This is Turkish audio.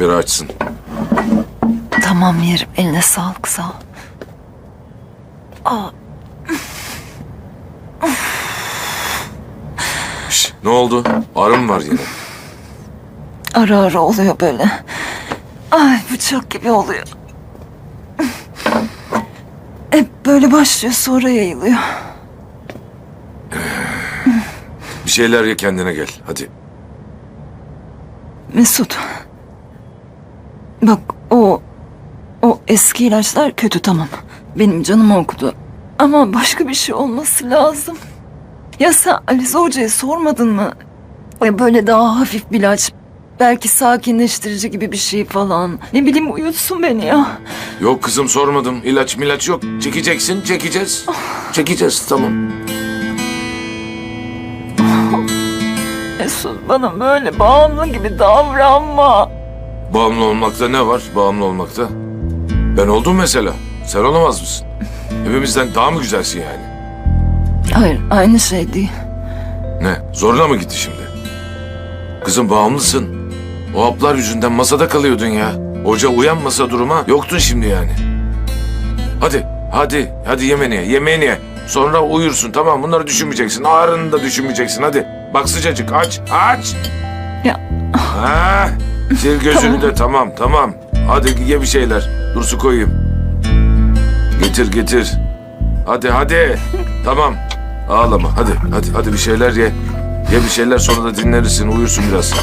beri açsın. Tamam yerim. Eline sağlık sağ ol. Aa, Şş, ne oldu? Ağrı mı var yine? ara ara oluyor böyle. Ay bıçak gibi oluyor. Hep böyle başlıyor sonra yayılıyor. Bir şeyler ye kendine gel. Hadi. Mesut. Bak o o eski ilaçlar kötü tamam. Benim canımı okudu. Ama başka bir şey olması lazım. Ya sen Alize Hoca'ya sormadın mı? Ya böyle daha hafif bir ilaç. Belki sakinleştirici gibi bir şey falan. Ne bileyim uyutsun beni ya. Yok kızım sormadım. İlaç milaç yok. Çekeceksin, çekeceğiz. Çekeceğiz tamam. Mesut bana böyle bağımlı gibi davranma. Bağımlı olmakta ne var? Bağımlı olmakta. Ben oldum mesela. Sen olamaz mısın? Hepimizden daha mı güzelsin yani? Hayır aynı şey değil. Ne? Zoruna mı gitti şimdi? Kızım bağımlısın. O haplar yüzünden masada kalıyordun ya. Hoca uyanmasa duruma yoktun şimdi yani. Hadi, hadi, hadi yemeğini ye, yemeğini ye. Sonra uyursun tamam bunları düşünmeyeceksin. Ağrını da düşünmeyeceksin hadi. Bak sıcacık aç, aç. Ya Ha, sil gözünü de tamam tamam. Hadi ye bir şeyler. Dur su koyayım. Getir getir. Hadi hadi. tamam. Ağlama hadi hadi hadi bir şeyler ye. Ye bir şeyler sonra da dinlenirsin uyursun biraz.